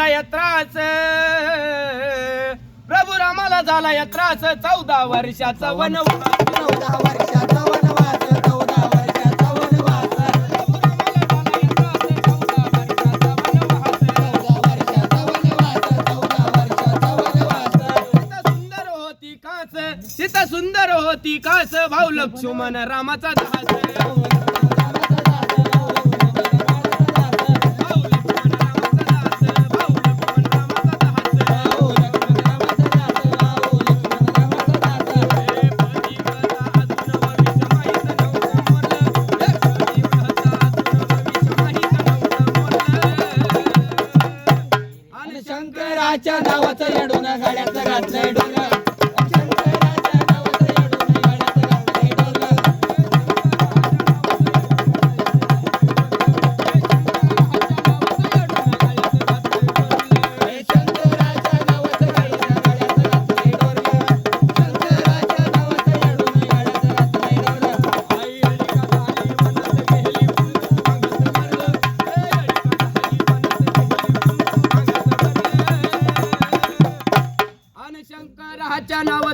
झाला या त्रास. प्रभू रामाला झाला या त्रास. चौदा वर्षाचा वनवास. चौदा वर्षाचा वनवास चौदा वर्षाचा वनवास. सुंदर होती कास. सीता सुंदर होती कास. भाऊ लक्ष्मण रामाचा दास गाड्याचं घातलंय डोंगर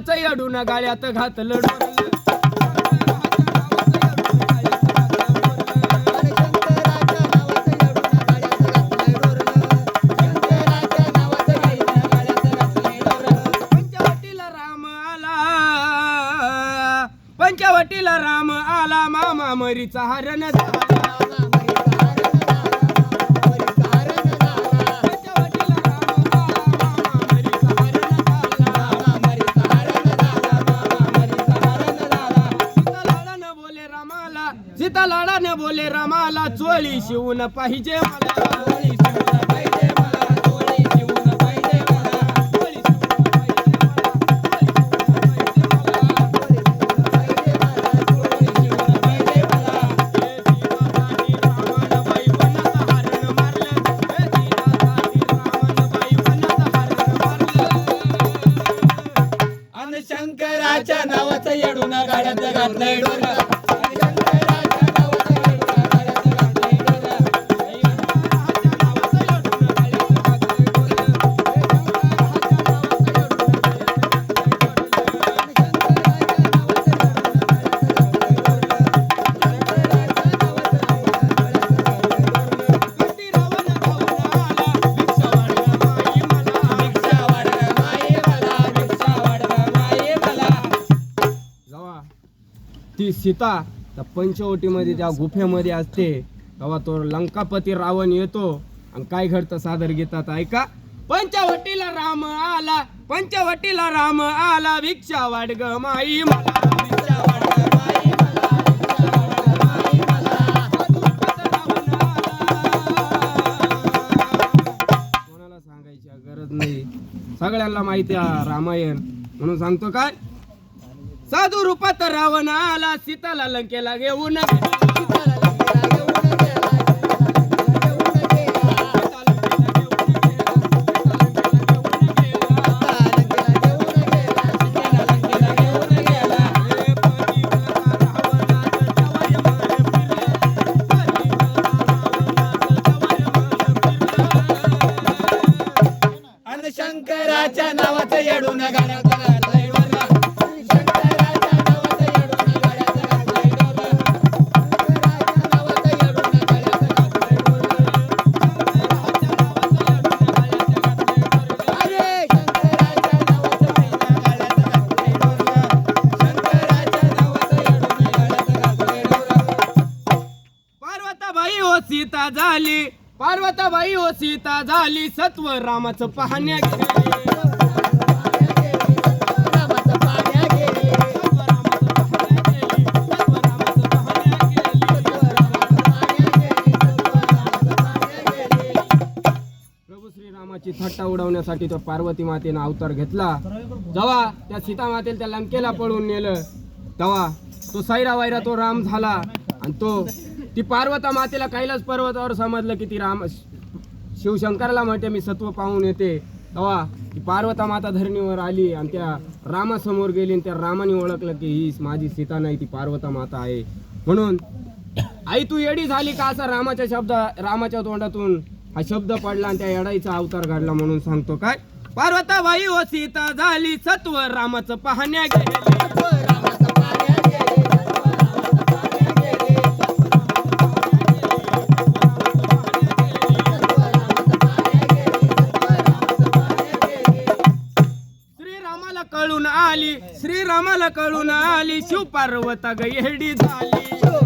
नावाचं अडून गाळ्यात घातलं पंचवटीला राम आला. पंचवटीला राम आला. मामा मरीचा हरण झाला. रामाला. सीता लाडाने बोले रामाला चोळी शिवून पाहिजे मला. शंकराच्या नावाचं पाहिजे मला चोळी ती सीता त्या पंचवटीमध्ये त्या गुफेमध्ये असते तेव्हा तो लंकापती रावण येतो आणि काय घडतं सादर घेतात ऐका? पंचवटीला राम आला पंचवटीला राम आला भिक्षा वाढ ग माई मला. भिक्षा माई माई मला कोणाला सांगायची गरज नाही. सगळ्यांना माहिती आहे रामायण. म्हणून सांगतो काय? साधू रूपात रावण आला सीताला लंकेला घेऊन. आणि शंकराच्या नावाचं येडून गाण्याचं सीता झाली. पार्वताबाई हो सीता झाली. सत्व रामाचं पाहण्या गेली. श्रीरामाची थट्टा उडवण्यासाठी तो पार्वती मातेनं अवतार घेतला. जेव्हा त्या सीता मातेला त्या लंकेला पळून नेलं तेव्हा तो सायरा वायरा तो राम झाला आणि तो ती पार्वता मातेला कैलास पर्वतावर समजलं की ती राम शिवशंकराला म्हणते मी सत्व पाहून येते. तेव्हा ती पार्वता माता धरणीवर आली आणि त्या रामासमोर गेली आणि त्या रामाने ओळखलं की ही माझी सीता नाही ती पार्वता माता आहे. म्हणून आई तू येडी झाली का? असा रामाच्या शब्द रामाच्या तोंडातून हा शब्द पडला आणि त्या येडाईचा अवतार घडला म्हणून सांगतो काय? पार्वताबाई व हो सीता झाली सत्व रामाचं पाहण्या गेले कळून आली श्रीरामाला कळून शिव पार्वता ग झाली.